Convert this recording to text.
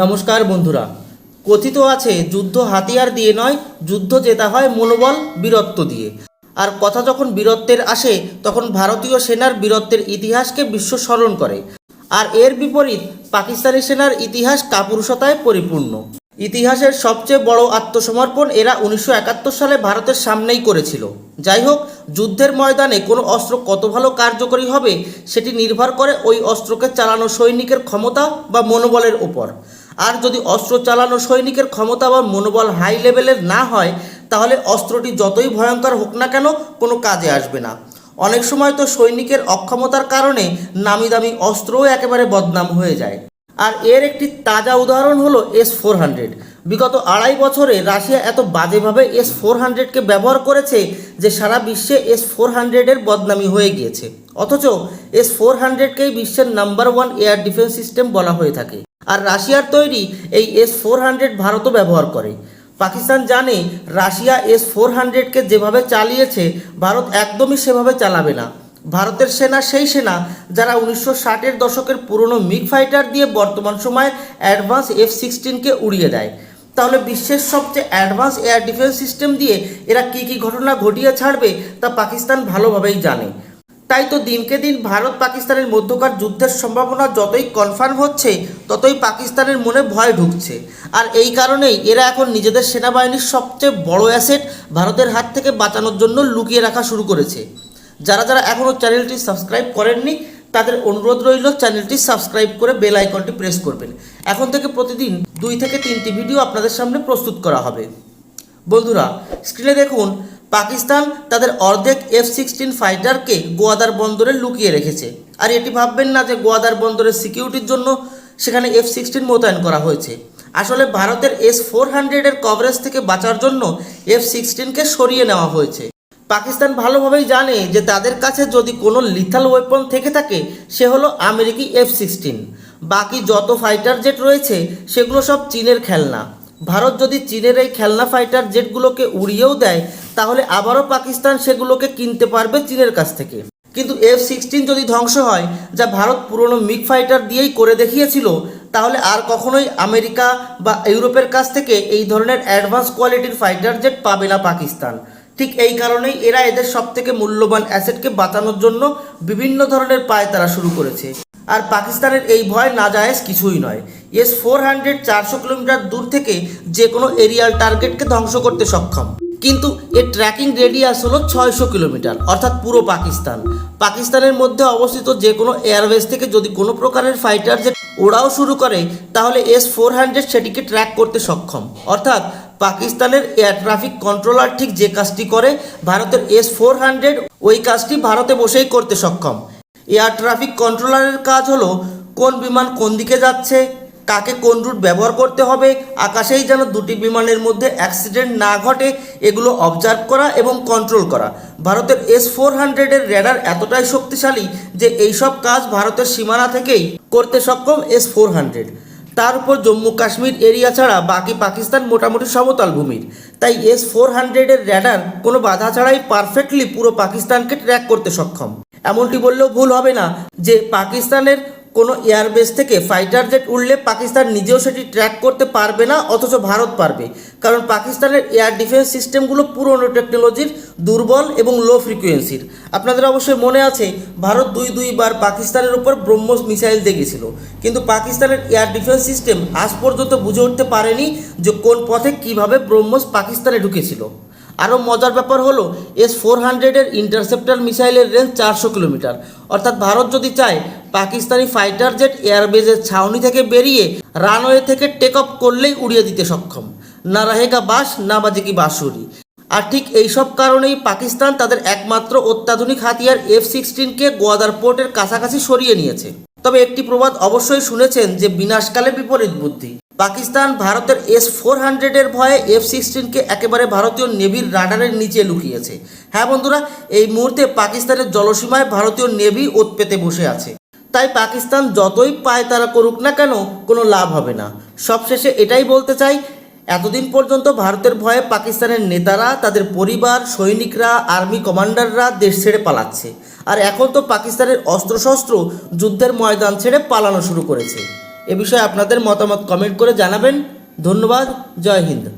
নমস্কার বন্ধুরা। কথিত আছে, যুদ্ধ হাতিয়ার দিয়ে নয়, যুদ্ধ জেতা হয় মনোবল বীরত্ব দিয়ে। আর কথা যখন বীরত্বের আসে, তখন ভারতীয় সেনার বীরত্বের ইতিহাসকে বিশ্ব স্মরণ করে। আর এর বিপরীত, পাকিস্তানি সেনার ইতিহাস কাপুরুষতায় পরিপূর্ণ। ইতিহাসের সবচেয়ে বড় আত্মসমর্পণ এরা উনিশশো একাত্তর সালে ভারতের সামনেই করেছিল। যাই হোক, যুদ্ধের ময়দানে কোনো অস্ত্র কত ভালো কার্যকরী হবে, সেটি নির্ভর করে ওই অস্ত্রকে চালানো সৈনিকের ক্ষমতা বা মনোবলের ওপর আর যদি অস্ত্র চালানো সৈনিকের ক্ষমতা বা মনোবল হাই লেভেলের না হয়, তাহলে অস্ত্রটি যতই ভয়ঙ্কর হোক না কেন কোনো কাজে আসবে না। অনেক সময় তো সৈনিকের অক্ষমতার কারণে নামি দামি অস্ত্রও একেবারে বদনাম হয়ে যায়। আর এর একটি তাজা উদাহরণ হলো এস ফোর হান্ড্রেড। বিগত আড়াই বছরে রাশিয়া এত বাজেভাবে এস ফোর হান্ড্রেডকে ব্যবহার করেছে যে সারা বিশ্বে এস ফোর হান্ড্রেডের বদনামি হয়ে গিয়েছে। অথচ এস ফোর হান্ড্রেডকেই বিশ্বের number one air defence system বলা হয়ে থাকে। আর রাশিয়ার তৈরি এই এস ফোর হান্ড্রেড ভারতও ব্যবহার করে। পাকিস্তান জানে রাশিয়া এস ফোর হান্ড্রেডকে যেভাবে চালিয়েছে, ভারত একদমই সেভাবে চালাবে না। ভারতের সেনা সেই সেনা যারা উনিশশো ষাটের দশকের পুরনো মিগ ফাইটার দিয়ে বর্তমান সময়ে অ্যাডভান্স এফ সিক্সটিনকে উড়িয়ে দেয়। তাহলে বিশ্বের সবচেয়ে অ্যাডভান্স এয়ার ডিফেন্স সিস্টেম দিয়ে এরা কী কী ঘটনা ঘটিয়ে ছাড়বে তা পাকিস্তান ভালোভাবেই জানে। তাই তো দিনকে দিন ভারত পাকিস্তানের মধ্যকার যুদ্ধের সম্ভাবনা যতই কনফার্ম হচ্ছে, ততই পাকিস্তানের মনে ভয় ঢুকছে। আর এই কারণেই এরা এখন নিজেদের সেনাবাহিনীর সবচেয়ে বড় অ্যাসেট ভারতের হাত থেকে বাঁচানোর জন্য লুকিয়ে রাখা শুরু করেছে। যারা যারা এখনও চ্যানেলটি সাবস্ক্রাইব করেননি, তাদের অনুরোধ রইল চ্যানেলটি সাবস্ক্রাইব করে বেল আইকনটি প্রেস করবেন। এখন থেকে প্রতিদিন দুই থেকে তিনটি ভিডিও আপনাদের সামনে প্রস্তুত করা হবে। বন্ধুরা স্ক্রিনে দেখুন পাকিস্তান তাদের অর্ধেক এফ সিক্সটিন ফাইটারকে গোয়াদার বন্দরে লুকিয়ে রেখেছে। আর এটি ভাববেন না যে গোয়াদার বন্দরের সিকিউরিটির জন্য সেখানে এফ সিক্সটিন মোতায়েন করা হয়েছে। আসলে ভারতের এস ফোর হান্ড্রেডের কভারেজ থেকে বাঁচার জন্য এফ সিক্সটিনকে সরিয়ে নেওয়া হয়েছে। পাকিস্তান ভালোভাবেই জানে যে তাদের কাছে যদি কোনো লিথাল ওয়েপন থেকে থাকে, সে হলো আমেরিকি এফ সিক্সটিন বাকি যত ফাইটার জেট রয়েছে, সেগুলো সব চীনের খেলনা। ভারত যদি চীনের এই খেলনা ফাইটার জেটগুলোকে উড়িয়েও দেয় তাহলে আবারও পাকিস্তান সেগুলোকে কিনতে পারবে চীনের কাছ থেকে। কিন্তু এফ সিক্সটিন যদি ধ্বংস হয়, যা ভারত পুরনো মিগ ফাইটার দিয়েই করে দেখিয়েছিল, তাহলে আর কখনোই আমেরিকা বা ইউরোপের কাছ থেকে এই ধরনের অ্যাডভান্স কোয়ালিটির ফাইটার জেট পাবে না পাকিস্তান। ঠিক এই কারণেই এরা এদের সবথেকে মূল্যবান অ্যাসেটকে বাঁচানোর জন্য বিভিন্ন ধরনের পায় তারা শুরু করেছে। আর পাকিস্তানের এই ভয় না জায়েজ কিছুই নয়। এস ফোর হান্ড্রেড চারশো কিলোমিটার দূর থেকে যে কোনো এরিয়াল টার্গেটকে ধ্বংস করতে সক্ষম। কিন্তু এর ট্র্যাকিং রেডিয়াস হলো ছয়শো কিলোমিটার, অর্থাৎ পুরো পাকিস্তান। পাকিস্তানের মধ্যে অবস্থিত যে কোনো এয়ারবেস থেকে যদি কোনো প্রকারের ফাইটার যে ওড়াও শুরু করে, তাহলে এস ফোর হান্ড্রেড সেটিকে ট্র্যাক করতে সক্ষম। অর্থাৎ পাকিস্তানের এয়ার ট্রাফিক কন্ট্রোলার ঠিক যে কাজটি করে, ভারতের এস ফোর হান্ড্রেড ওই কাজটি ভারতে বসেই করতে সক্ষম। এয়ার ট্রাফিক কন্ট্রোলারের কাজ হলো কোন বিমান কোন দিকে যাচ্ছে কাকে কোন রুট ব্যবহার করতে হবে, আকাশেই যেন দুটি বিমানের মধ্যে অ্যাক্সিডেন্ট না ঘটে, এগুলো অবজার্ভ করা এবং কন্ট্রোল করা। ভারতের এস ফোর হান্ড্রেডের র্যাডার এতটাই শক্তিশালী যে এইসব কাজ ভারতের সীমানা থেকেই করতে সক্ষম এস ফোর হান্ড্রেড তার উপর জম্মু কাশ্মীর এরিয়া ছাড়া বাকি পাকিস্তান মোটামুটি সমতল ভূমির। তাই এস ফোর হান্ড্রেডের র্যাডার কোনো বাধা ছাড়াই পারফেক্টলি পুরো পাকিস্তানকে ট্র্যাক করতে সক্ষম। এমনটি বললেও ভুল হবে না যে পাকিস্তানের কোনো এয়ারবেস থেকে ফাইটার জেট উড়লে পাকিস্তান নিজেও সেটি ট্র্যাক করতে পারবে না, অথচ ভারত পারবে। কারণ পাকিস্তানের এয়ার ডিফেন্স সিস্টেমগুলো পুরনো টেকনোলজির, দুর্বল এবং লো ফ্রিকোয়েন্সির আপনাদের অবশ্যই মনে আছে, ভারত দুই দুইবার পাকিস্তানের উপর ব্রহ্মস মিসাইল দেখেছিল। কিন্তু পাকিস্তানের এয়ার ডিফেন্স সিস্টেম আজ পর্যন্ত বুঝে উঠতে পারেনি যে কোন পথে কীভাবে ব্রহ্মস পাকিস্তানে ঢুকেছিল। আরও মজার ব্যাপার হলো, এস ফোর হান্ড্রেডের ইন্টারসেপ্টার মিসাইলের রেঞ্জ চারশো কিলোমিটার। অর্থাৎ ভারত যদি চায় পাকিস্তানি ফাইটার জেট এয়ারবেজের ছাউনি থেকে বেরিয়ে রানওয়ে থেকে টেক অফ করলেই উড়িয়ে দিতে সক্ষম। না রাহেগা বাস, না বাজে কি বাঁশুরি। আর ঠিক এইসব কারণেই পাকিস্তান তাদের একমাত্র অত্যাধুনিক হাতিয়ার এফ সিক্সটিনকে গোয়াদার পোর্টের কাছাকাছি সরিয়ে নিয়েছে। তবে একটি প্রবাদ অবশ্যই শুনেছেন যে বিনাশকালে বিপরীত বুদ্ধি। পাকিস্তান ভারতের এস ফোর হান্ড্রেডের ভয়ে এফ সিক্সটিনকে একেবারে ভারতীয় নেভির রাডারের নিচে লুকিয়েছে। হ্যাঁ বন্ধুরা, এই মুহূর্তে পাকিস্তানের জলসীমায় ভারতীয় নেভি ওত পেতে বসে আছে। তাই পাকিস্তান যতই পায় তারা করুক না কেন, কোনো লাভ হবে না। সবশেষে এটাই বলতে চাই, এতদিন পর্যন্ত ভারতের ভয়ে পাকিস্তানের নেতারা, তাদের পরিবার, সৈনিকরা, আর্মি কমান্ডাররা দেশ ছেড়ে পালাচ্ছে। আর এখন তো পাকিস্তানের অস্ত্রশস্ত্র যুদ্ধের ময়দান ছেড়ে পালানো শুরু করেছে। এ বিষয়ে আপনাদের মতামত কমেন্ট করে জানাবেন। ধন্যবাদ। জয় হিন্দ।